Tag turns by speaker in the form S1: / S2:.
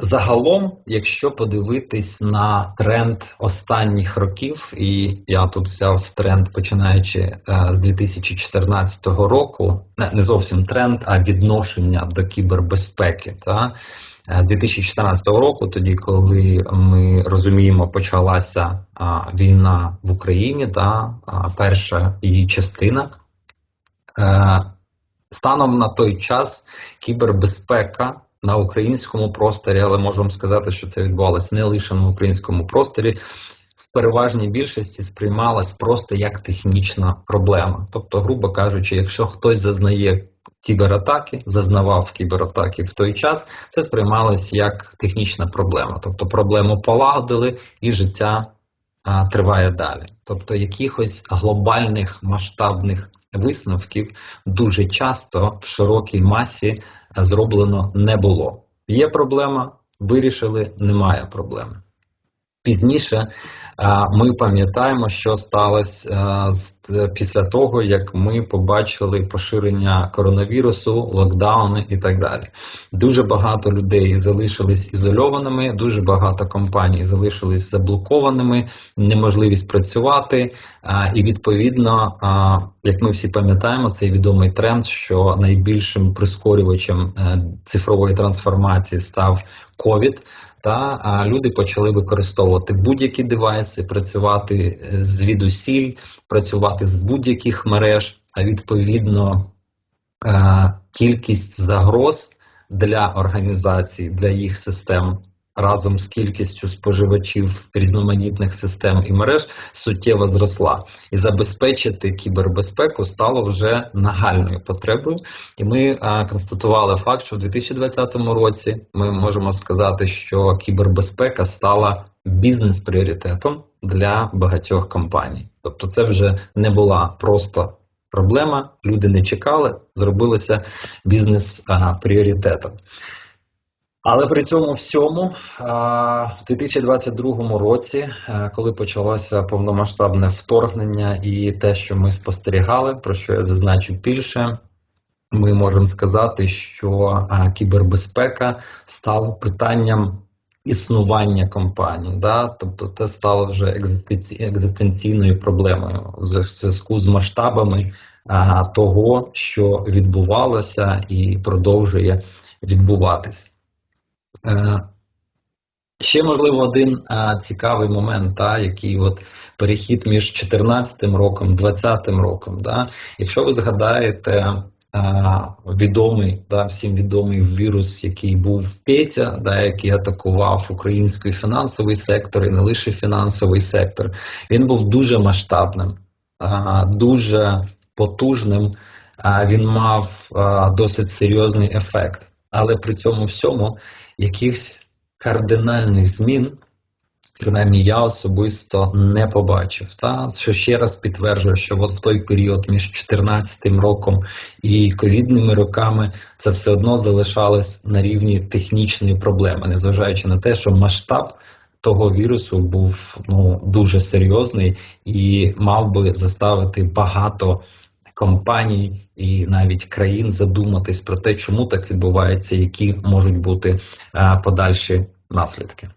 S1: Загалом, якщо подивитись на тренд останніх років, і я тут взяв тренд починаючи е, з 2014 року, не, зовсім тренд, а відношення до кібербезпеки. Та? Е, З 2014 року, тоді, коли ми розуміємо, почалася війна в Україні, та, перша її частина. Станом на той час кібербезпека на українському просторі, але можу вам сказати, що це відбувалося не лише на українському просторі. В переважній більшості сприймалась просто як технічна проблема. Тобто, грубо кажучи, якщо хтось зазнає кібератаки, зазнавав кібератаки в той час, це сприймалось як технічна проблема. Тобто проблему полагодили і життя триває далі. Тобто якихось глобальних масштабних висновків дуже часто в широкій масі е, зроблено не було. Є проблема, вирішили, немає проблеми. Пізніше е, ми пам'ятаємо, що сталося е, з- після того, як ми побачили поширення коронавірусу, локдауни і так далі. Дуже багато людей залишились ізольованими, дуже багато компаній залишились заблокованими, неможливість працювати. І відповідно, як ми всі пам'ятаємо, цей відомий тренд, що найбільшим прискорювачем е, цифрової трансформації став ковід. Та люди почали використовувати будь-які девайси, працювати е, звідусіль, працювати з будь-яких мереж. А відповідно, е, кількість загроз для організацій, для їх систем разом з кількістю споживачів різноманітних систем і мереж суттєво зросла, і забезпечити кібербезпеку стало вже нагальною потребою. І ми а, констатували факт, що в 2020 році ми можемо сказати, що кібербезпека стала бізнес-пріоритетом для багатьох компаній. Тобто, це вже не була просто проблема, люди не чекали, зробилося бізнес-пріоритетом. Але при цьому всьому, в 2022 році, коли почалося повномасштабне вторгнення і те, що ми спостерігали, про що я зазначу більше, ми можемо сказати, що кібербезпека стала питанням існування компанії. Да? Тобто це стало вже екзистенційною проблемою в зв'язку з масштабами а, того, що відбувалося і продовжує відбуватись. Е, Ще можливо один а, цікавий момент, та, який от перехід між 2014 роком, 2020 роком. Да, якщо ви згадаєте відомий, да, всім відомий вірус, який був Петя, да, який атакував український фінансовий сектор і не лише фінансовий сектор, він був дуже масштабним, дуже потужним. Він мав досить серйозний ефект. Але при цьому всьому якихось кардинальних змін, принаймні я особисто не побачив. Та що ще раз підтверджує, що от в той період між 2014 роком і ковідними роками це все одно залишалось на рівні технічної проблеми, незважаючи на те, що масштаб. Того вірусу був ну дуже серйозний і мав би заставити багато компаній і навіть країн задуматись про те, чому так відбувається, які можуть бути е, подальші наслідки.